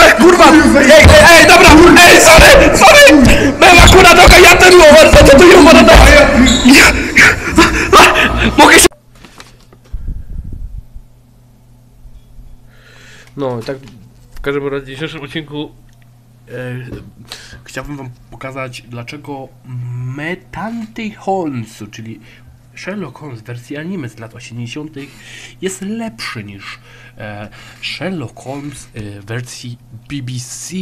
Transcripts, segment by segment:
Ej, kurwa! Ej, ej, ej, dobra! Ej, sorry! Sorry! Miałem akurat trochę ja ten moment, to tu ją będę... Mogę się... No, tak w każdym razie w dzisiejszym odcinku e, chciałbym wam pokazać, dlaczego Metanty Holmesu, czyli Sherlock Holmes w wersji anime z lat 80. jest lepszy niż e, Sherlock Holmes e, w wersji BBC.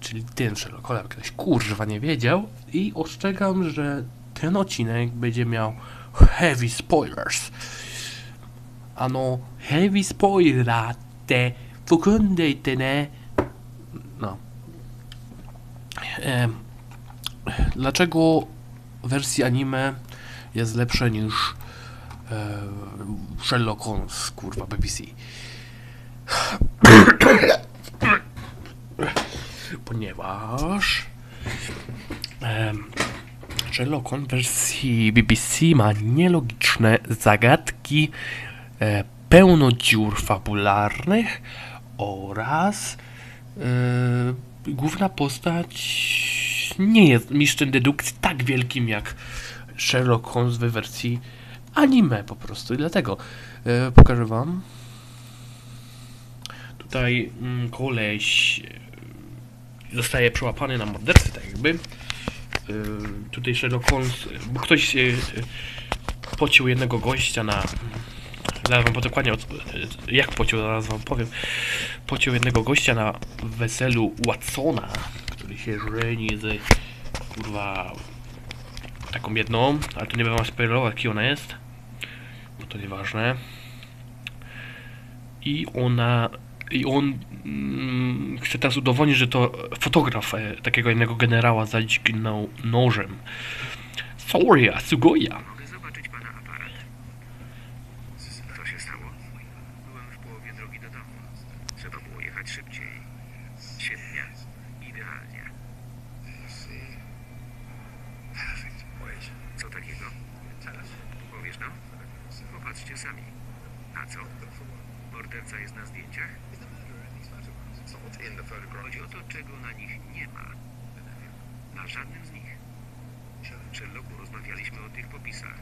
Czyli ten Sherlock Holmes ktoś kurwa nie wiedział. I ostrzegam, że ten odcinek będzie miał heavy spoilers. Ano, heavy spoilate. Wyglądajcie, ne? No. E, dlaczego w wersji anime jest lepsze niż e, Sherlock Holmes, kurwa, BBC? Ponieważ em, Sherlock Holmes wersji BBC ma nielogiczne zagadki, e, pełno dziur fabularnych oraz e, główna postać nie jest mistrzem dedukcji tak wielkim jak Sherlock Holmes we wersji anime po prostu. I dlatego e, pokażę wam. Tutaj mm, koleś e, zostaje przełapany na morderstwie tak jakby. E, tutaj Sherlock Holmes bo ktoś e, pocił jednego gościa na zaraz wam dokładnie jak pociął, zaraz wam powiem. Pociął jednego gościa na weselu Watsona, który się żeni z kurwa taką jedną, ale to nie będę wam spoilerować, jaki ona jest, bo to nieważne. I ona i on mm, chce teraz udowodnić, że to fotograf e, takiego jednego generała zadźgnął nożem. Sorry, Asugoya. Sami. A co? Morderca jest na zdjęciach? Chodzi o to, czego na nich nie ma. Na żadnym z nich. Sherlocku, rozmawialiśmy o tych popisach.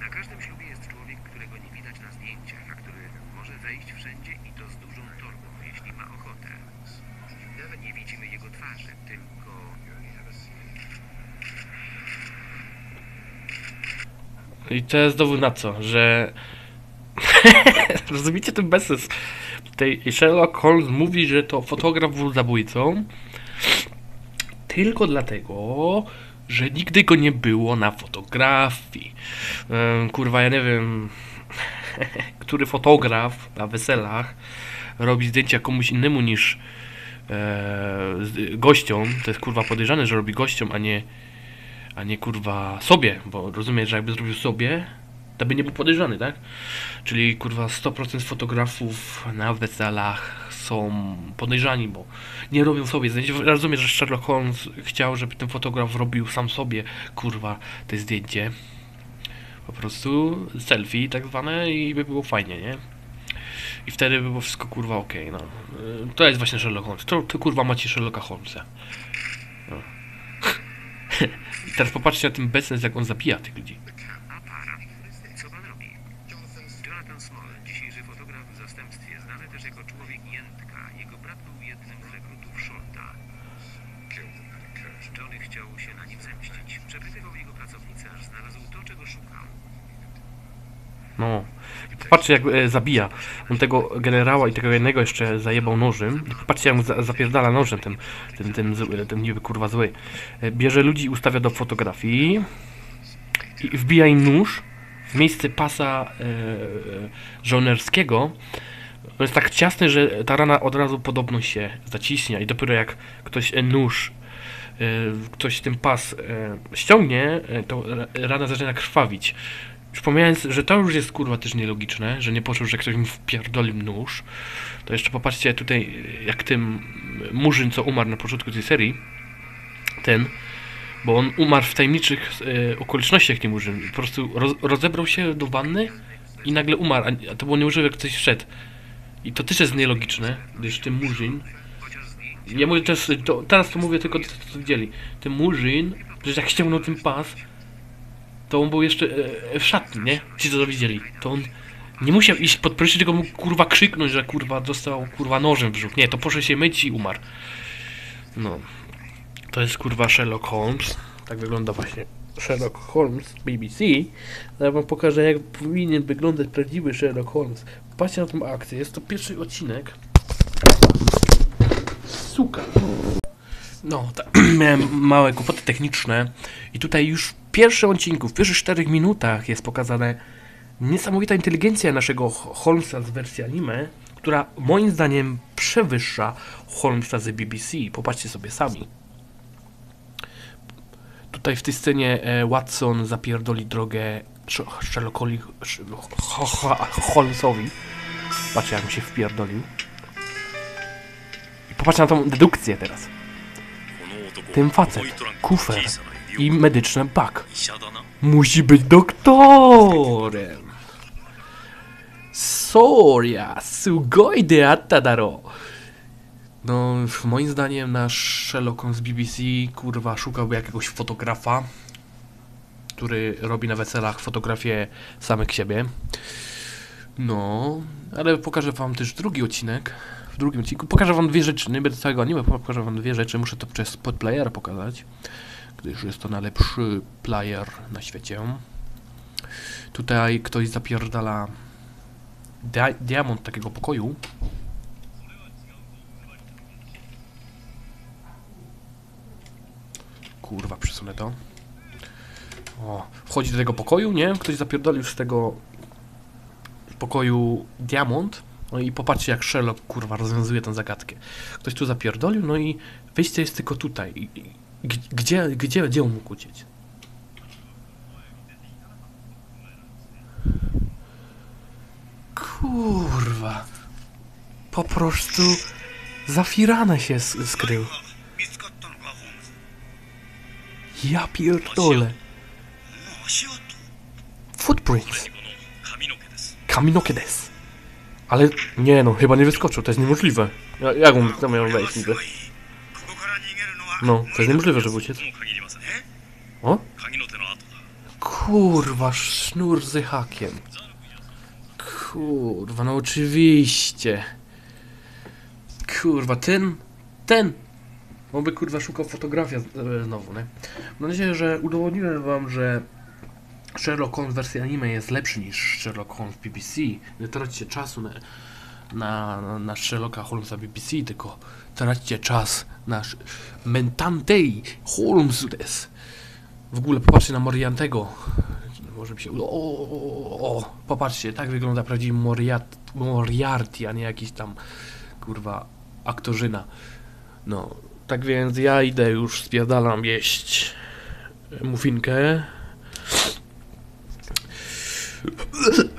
Na każdym ślubie jest człowiek, którego nie widać na zdjęciach, a który może zejść wszędzie i to z dużą torbą, jeśli ma ochotę. Nie widzimy jego twarzy, tylko... I to jest dowód na co, że. Rozumiecie ten bezsens? Tutaj Sherlock Holmes mówi, że to fotograf był zabójcą. Tylko dlatego, że nigdy go nie było na fotografii. Em, kurwa, ja nie wiem, który fotograf na weselach robi zdjęcia komuś innemu niż e, gościom. To jest kurwa podejrzane, że robi gościom, a nie a nie kurwa sobie, bo rozumiesz, że jakby zrobił sobie, to by nie był podejrzany, tak? Czyli kurwa 100% fotografów na weselach są podejrzani, bo nie robią sobie zdjęć. Rozumiesz, że Sherlock Holmes chciał, żeby ten fotograf robił sam sobie, kurwa, to zdjęcie. Po prostu selfie tak zwane i by było fajnie, nie? I wtedy by było wszystko kurwa okej, no. To jest właśnie Sherlock Holmes. To, to kurwa macie Sherlocka Holmesa. No. Teraz popatrzcie na ten bezsens, jak on zabija tych ludzi. Aparat. Co pan robi? Jonathan Small, dzisiejszy fotograf w zastępstwie, znany też jako człowiek Jętka. Jego brat był jednym z rekrutów Shorta. Johnny chciał się na nim zemścić. Przepytywał jego pracownicę, aż znalazł to, czego szukał. No. I popatrzcie, jak e, zabija. On tego generała i tego jednego jeszcze zajebał nożem. I popatrzcie, jak mu za, zapierdala nożem ten, ten, ten, zły, ten niby kurwa zły. E, Bierze ludzi i ustawia do fotografii. I wbija im nóż w miejsce pasa e, e, żołnierskiego. On jest tak ciasny, że ta rana od razu podobno się zaciśnia i dopiero jak ktoś nóż e, ktoś ten pas e, ściągnie, to ra- rana zaczyna krwawić. Już pomijając, że to już jest kurwa też nielogiczne, że nie poczuł, że ktoś mu wpierdolił nóż, to jeszcze popatrzcie tutaj, jak tym murzyn, co umarł na początku tej serii, ten, bo on umarł w tajemniczych e, okolicznościach, nie murzyn. Po prostu roz, rozebrał się do wanny i nagle umarł, a, a to było niemożliwe, jak ktoś wszedł. I to też jest nielogiczne, gdyż ten murzyn... Ja mówię to, teraz to mówię tylko to, co widzieli. Ten murzyn, że jak ściągnął ten pas, to on był jeszcze e, w szatni, nie? Ci co to widzieli. To on nie musiał iść pod prysznic, tylko mógł kurwa krzyknąć, że kurwa dostał kurwa nożem w brzuch. Nie, to poszedł się myć i umarł. No. To jest kurwa Sherlock Holmes. Tak wygląda właśnie Sherlock Holmes BBC. Ja wam pokażę jak powinien wyglądać prawdziwy Sherlock Holmes. Patrzcie na tą akcję, jest to pierwszy odcinek. Suka. No, miałem małe kłopoty techniczne i tutaj już w pierwszym odcinku, w pierwszych 4 minutach jest pokazane niesamowita inteligencja naszego Ho- Holmesa z wersji anime, która moim zdaniem przewyższa Holmesa z BBC. Popatrzcie sobie sami. Tutaj w tej scenie e, Watson zapierdoli drogę Sh- Sherlockowi, Sh- Ho- Ho- Holmesowi. Patrzcie jak mu się wpierdolił. I popatrzcie na tą dedukcję teraz. Ten facet, kufer i medyczny bak. Musi być doktorem. Soria, sugoi de atta daro. No, moim zdaniem nasz Sherlock z BBC, kurwa, szukałby jakiegoś fotografa, który robi na weselach fotografię samych siebie. No, ale pokażę wam też drugi odcinek. W drugim odcinku pokażę wam dwie rzeczy. Nie będę całego anime, pokażę wam dwie rzeczy. Muszę to przez podplayera pokazać, gdyż jest to najlepszy player na świecie. Tutaj ktoś zapierdala dia diamont takiego pokoju. Kurwa, przesunę to. O, wchodzi do tego pokoju, nie? Ktoś zapierdolił z tego pokoju diamont. No i popatrzcie, jak Sherlock, kurwa, rozwiązuje tę zagadkę. Ktoś tu zapierdolił, no i wyjście jest tylko tutaj. Gdzie, gdzie, gdzie on mógł uciec? Kurwa. Po prostu zafirane się skrył. Ja pierdolę. Footprints. Kaminoke des. Ale nie no, chyba nie wyskoczył, to jest niemożliwe. Ja, jak on tam miał wejść niby? No, to jest niemożliwe, żeby uciec. O? Kurwa, sznur z hakiem. Kurwa, no oczywiście. Kurwa, ten, ten. On by kurwa szukał fotografia e, znowu, nie? Mam nadzieję, że udowodniłem wam, że Sherlock Holmes wersji anime jest lepszy niż Sherlock Holmes BBC. Nie traćcie czasu na, na, na, Sherlocka Holmesa BBC, tylko traćcie czas na Mentantei Holmeses. W ogóle popatrzcie na Moriantego. Może mi się. O, o, o, popatrzcie, tak wygląda prawdziwy Moriarty, a nie jakiś tam kurwa aktorzyna. No, tak więc ja idę już spierdalam jeść muffinkę.